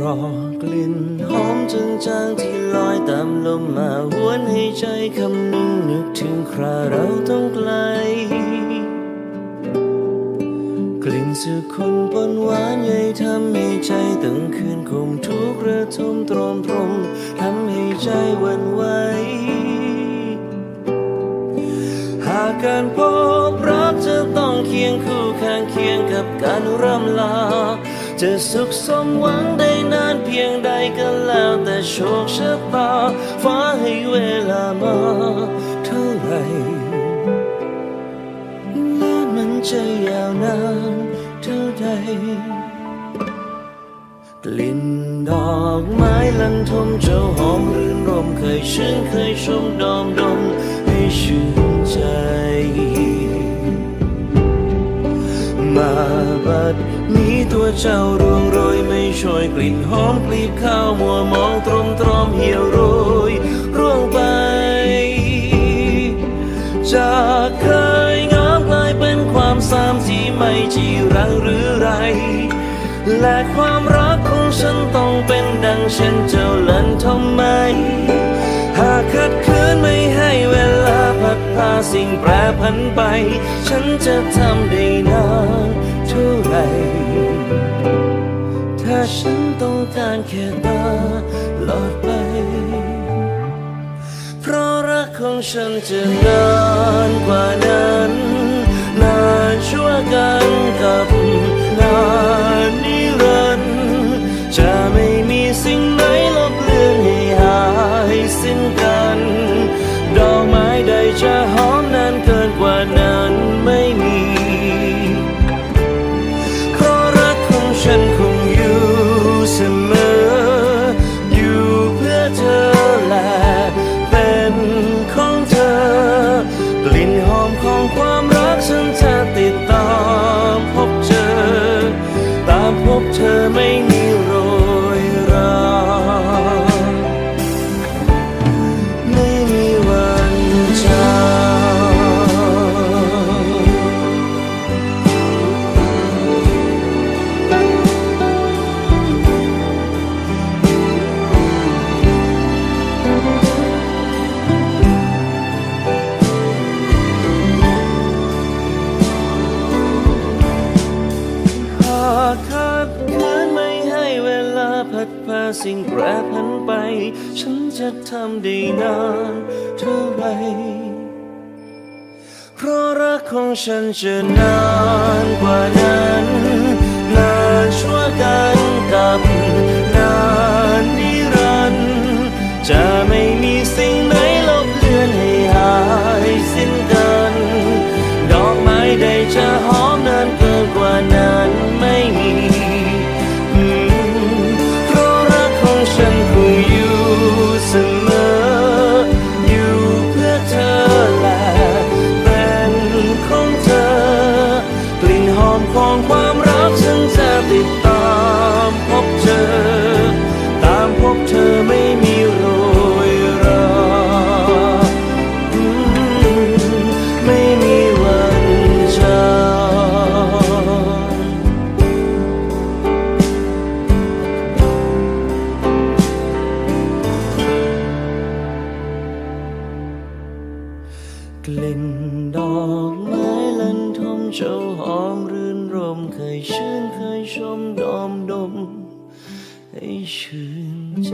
รอกลิ่นหอมจางจางๆที่ลอยตามลมมาหวนให้ใจคำนึงนึกถึงคราเราต้องไกล กลิ่นสุขุนปนหวานใยทำให้ใจตึงคืนคมทุกระทมตรอมตรมทำให้ใจวันไหวหากการพบรักจะต้องเคียงคู่ข้างเคียงกับการร่ำลา จะสุขสมหวังได้นานเพียงใดก็แล้วแต่โชคชะตาฟ้าให้เวลามาเท่าไหร่และมันจะยาวนานเท่าใดกลิ่นดอกไม้ลันทมเจ้าหอมรื่นรมเคยชื่นเคยชมดอมดม บัดนี้ตัวเจ้ารวงโรยไม่ช่วยกลิ่นหอมกลีบข้าวมัวมองตรมตรอมเหี่ยวโรยร่วงไป จากเคยงามกลายเป็นความสามที่ไม่จีรังหรือไร และความรักของฉันต้องเป็นดังเช่นเจ้าเล่นทำไม หากขัดขืนไม่ให้เวลาพัดพาสิ่งแปรผันไป ฉันจะทำ การแค่ตาหลอดไป เพราะรักของฉันจะนานกว่านั้นน ดพาสิ่งแปรผันไป ฉันจะทำได้นานเท่าไรเพราะรักของฉันจะนานกว่านั้น นานชั่วกันกับนานนิรันดร์จะไม่มีสิ่ง ลิ่นดอกไม้ลันทมเจ้าหอมรื่นรมเคยชื่นเคยชมดอมดม ให้ชื่นใจ